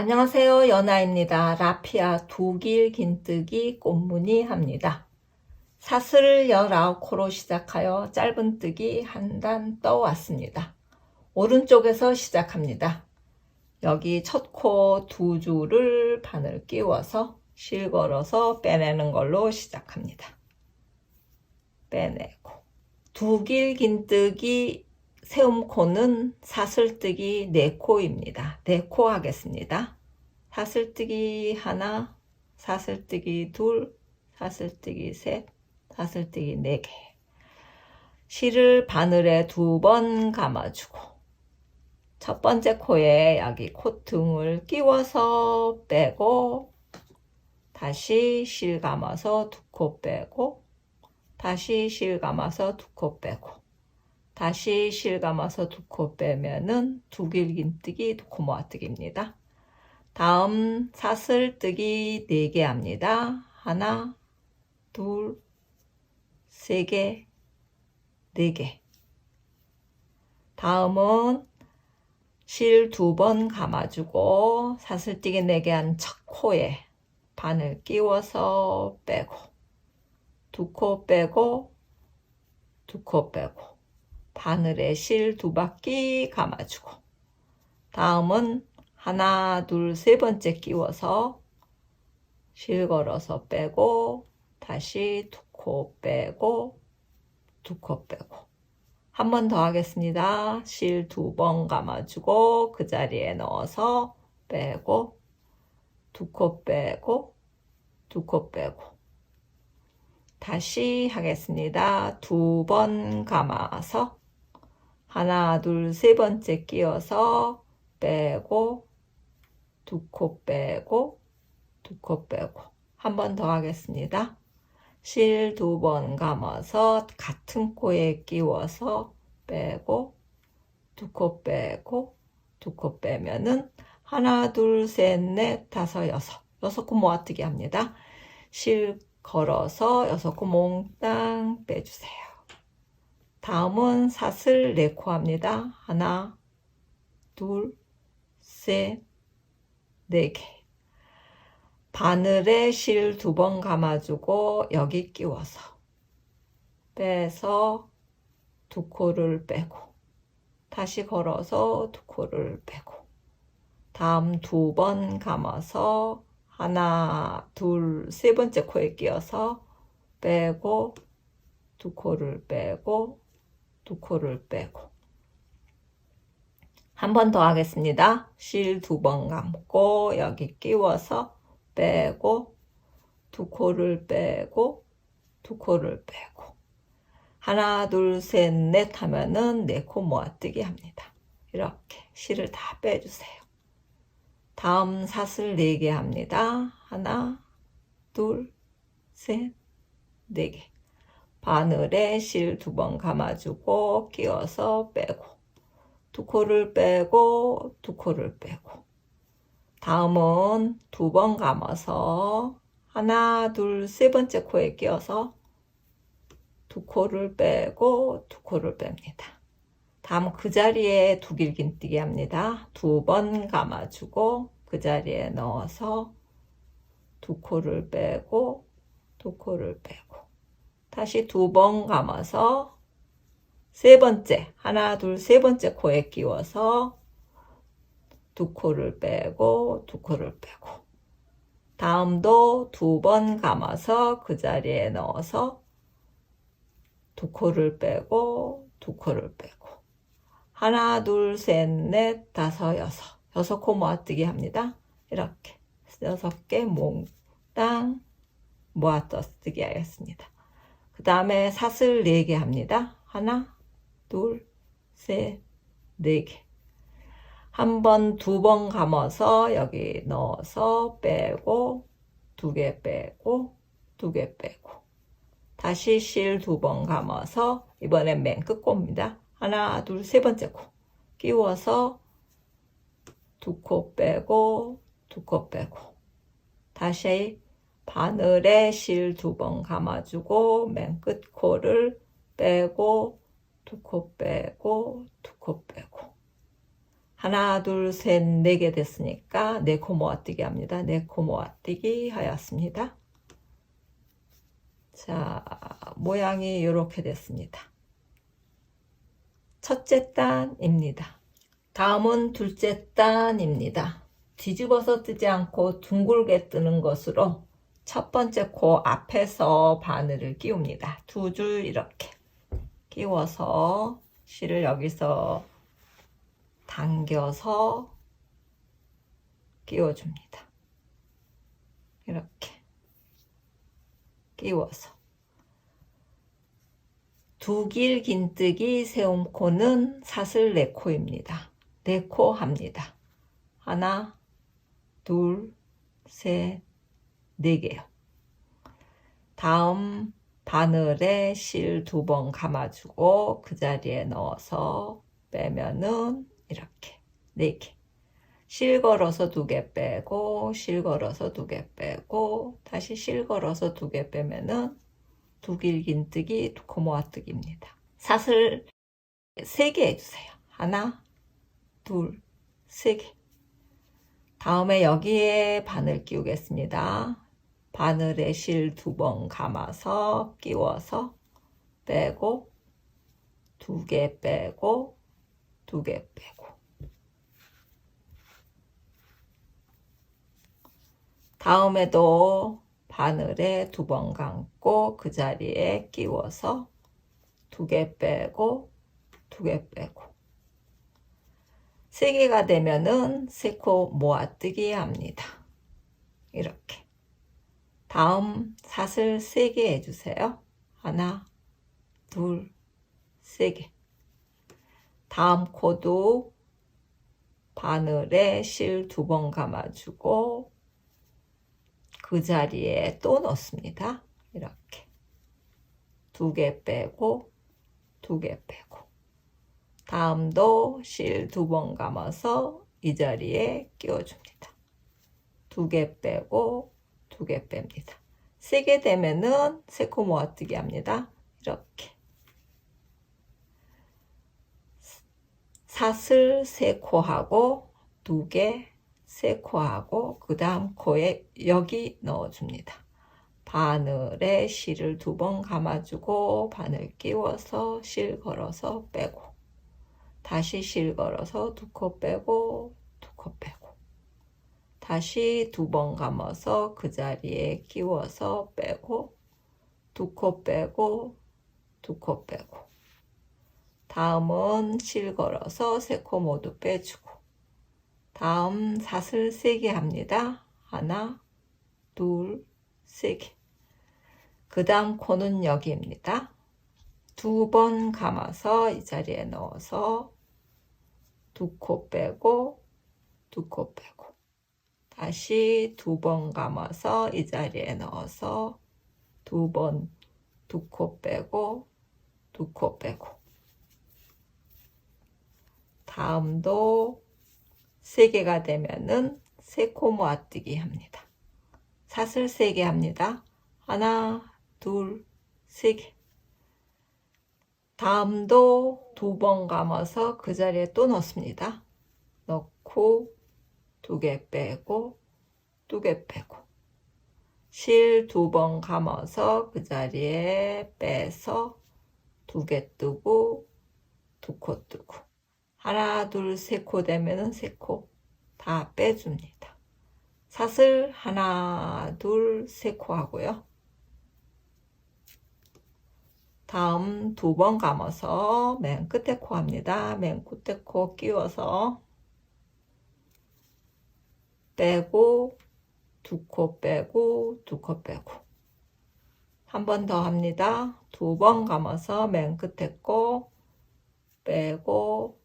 안녕하세요. 연아입니다. 라피아 두길 긴뜨기 꽃무늬 합니다. 사슬을 19코로 시작하여 짧은뜨기 한 단 떠왔습니다. 오른쪽에서 시작합니다. 여기 첫 코 두 줄을 바늘 끼워서 실 걸어서 빼내는 걸로 시작합니다. 빼내고 두길 긴뜨기 세움코는 사슬뜨기 4코입니다. 4코 하겠습니다. 사슬뜨기 하나, 사슬뜨기 둘, 사슬뜨기 셋, 사슬뜨기 4개. 실을 바늘에 두 번 감아주고 첫 번째 코에 여기 콧등을 끼워서 빼고 다시 실 감아서 두 코 빼고 다시 실 감아서 두 코 빼고 다시 실 감아서 두 코 빼면은 두 길긴뜨기 두 코 모아뜨기입니다. 다음 사슬뜨기 4개 합니다. 하나, 둘, 세 개, 네 개. 다음은 실 두 번 감아주고 사슬뜨기 4개 한 첫 코에 바늘 끼워서 빼고 두 코 빼고 두 코 빼고 바늘에 실 두 바퀴 감아주고 다음은 하나 둘 세 번째 끼워서 실 걸어서 빼고 다시 두 코 빼고 두 코 빼고 한 번 더 하겠습니다. 실 두 번 감아주고 그 자리에 넣어서 빼고 두 코 빼고 두 코 빼고 다시 하겠습니다. 두 번 감아서 하나, 둘, 세 번째 끼워서 빼고 두 코 빼고 두 코 빼고 한 번 더 하겠습니다. 실 두 번 감아서 같은 코에 끼워서 빼고 두 코 빼고 두 코 빼면은 하나, 둘, 셋, 넷, 다섯, 여섯 여섯 코 모아뜨기 합니다. 실 걸어서 여섯 코 몽땅 빼주세요. 다음은 사슬 4코 합니다. 하나, 둘, 셋, 네 개. 바늘에 실 두 번 감아주고 여기 끼워서 빼서 두 코를 빼고 다시 걸어서 두 코를 빼고 다음 두 번 감아서 하나, 둘, 세 번째 코에 끼워서 빼고 두 코를 빼고 두 코를 빼고 한 번 더 하겠습니다. 실 두 번 감고 여기 끼워서 빼고 두 코를 빼고 두 코를 빼고 하나 둘 셋 넷 하면은 네 코 모아뜨기 합니다. 이렇게 실을 다 빼주세요. 다음 사슬 4개 합니다. 하나 둘 셋 네 개. 바늘에 실 두 번 감아주고 끼워서 빼고 두 코를 빼고 두 코를 빼고 다음은 두 번 감아서 하나 둘 세 번째 코에 끼워서 두 코를 빼고 두 코를 뺍니다. 다음 그 자리에 두 길긴뜨기 합니다. 두 번 감아주고 그 자리에 넣어서 두 코를 빼고 두 코를 빼고 다시 두 번 감아서 세 번째 하나 둘 세 번째 코에 끼워서 두 코를 빼고 두 코를 빼고 다음도 두 번 감아서 그 자리에 넣어서 두 코를 빼고 두 코를 빼고 하나 둘 셋 넷 다섯 여섯 여섯 코 모아뜨기 합니다. 이렇게 여섯 개 몽땅 모아뜨기 하겠습니다. 그 다음에 사슬 4개 합니다. 하나, 둘, 셋, 네 개. 한 번, 두 번 감아서 여기 넣어서 빼고, 두 개 빼고, 두 개 빼고. 다시 실 두 번 감아서, 이번엔 맨 끝코입니다. 하나, 둘, 세 번째 코. 끼워서 두 코 빼고, 두 코 빼고. 다시 바늘에 실 두 번 감아주고 맨 끝 코를 빼고 두 코 빼고 두 코 빼고 하나, 둘, 셋, 네 개 됐으니까 네 코 모아뛰기 합니다. 네 코 모아뛰기 하였습니다. 자, 모양이 이렇게 됐습니다. 첫째 단입니다. 다음은 둘째 단입니다. 뒤집어서 뜨지 않고 둥글게 뜨는 것으로 첫 번째 코 앞에서 바늘을 끼웁니다. 두 줄 이렇게 끼워서 실을 여기서 당겨서 끼워줍니다. 이렇게 끼워서 두길 긴뜨기 세움코는 사슬 네코입니다. 네코 합니다. 하나, 둘, 셋, 네 개요. 다음 바늘에 실 두 번 감아주고 그 자리에 넣어서 빼면은 이렇게 네 개. 실 걸어서 두 개 빼고 실 걸어서 두 개 빼고 다시 실 걸어서 두 개 빼면은 두 길 긴뜨기 두 코 모아뜨기입니다. 사슬 세 개 해주세요. 하나, 둘, 세 개. 다음에 여기에 바늘 끼우겠습니다. 바늘에 실 두 번 감아서 끼워서 빼고 두 개 빼고 두 개 빼고. 다음에도 바늘에 두 번 감고 그 자리에 끼워서 두 개 빼고 두 개 빼고. 세 개가 되면은 세코 모아뜨기 합니다. 이렇게 다음 사슬 세개 해주세요. 하나, 둘, 세 개. 다음 코도 바늘에 실 두 번 감아주고 그 자리에 또 넣습니다. 이렇게 두 개 빼고 두 개 빼고 다음도 실 두 번 감아서 이 자리에 끼워줍니다. 두 개 빼고 두 개 뺍니다. 세 개 되면은 세코 모아뜨기 합니다. 이렇게 사슬 세 코 하고 두 개 세 코 하고 그 다음 코에 여기 넣어줍니다. 바늘에 실을 두 번 감아주고 바늘 끼워서 실 걸어서 빼고 다시 실 걸어서 두 코 빼고 두 코 빼고 다시 두 번 감아서 그 자리에 끼워서 빼고 두 코 빼고 두 코 빼고 다음은 실 걸어서 세 코 모두 빼주고 다음 사슬 세 개 합니다. 하나, 둘, 세 개. 그 다음 코는 여기입니다. 두 번 감아서 이 자리에 넣어서 두 코 빼고 두 코 빼고 다시 두 번 감아서 이 자리에 넣어서 두 번 두 코 빼고 두 코 빼고 다음도 세 개가 되면은 세 코 모아뜨기 합니다. 사슬 세 개 합니다. 하나, 둘, 세 개. 다음도 두 번 감아서 그 자리에 또 넣습니다. 넣고 두 개 빼고 두개 빼고 실 두 번 감아서 그 자리에 빼서 두 개 뜨고 두 코 뜨고 하나 둘 세 코 되면은 세 코 다 빼줍니다. 사슬 하나 둘 세 코 하고요. 다음 두 번 감아서 맨 끝에 코 합니다. 맨 끝에 코 끼워서 빼고 두 코 빼고 두 코 빼고 한 번 더 합니다. 두 번 감아서 맨 끝에 코 빼고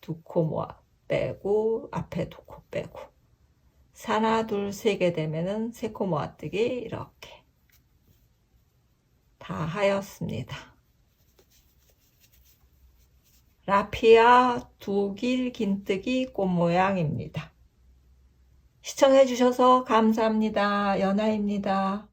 두 코 모아 빼고 앞에 두 코 빼고 하나 둘 세 개 되면은 세 코 모아뜨기 이렇게 다 하였습니다. 라피아 두 길 긴뜨기 꽃 모양입니다. 시청해주셔서 감사합니다. 연아입니다.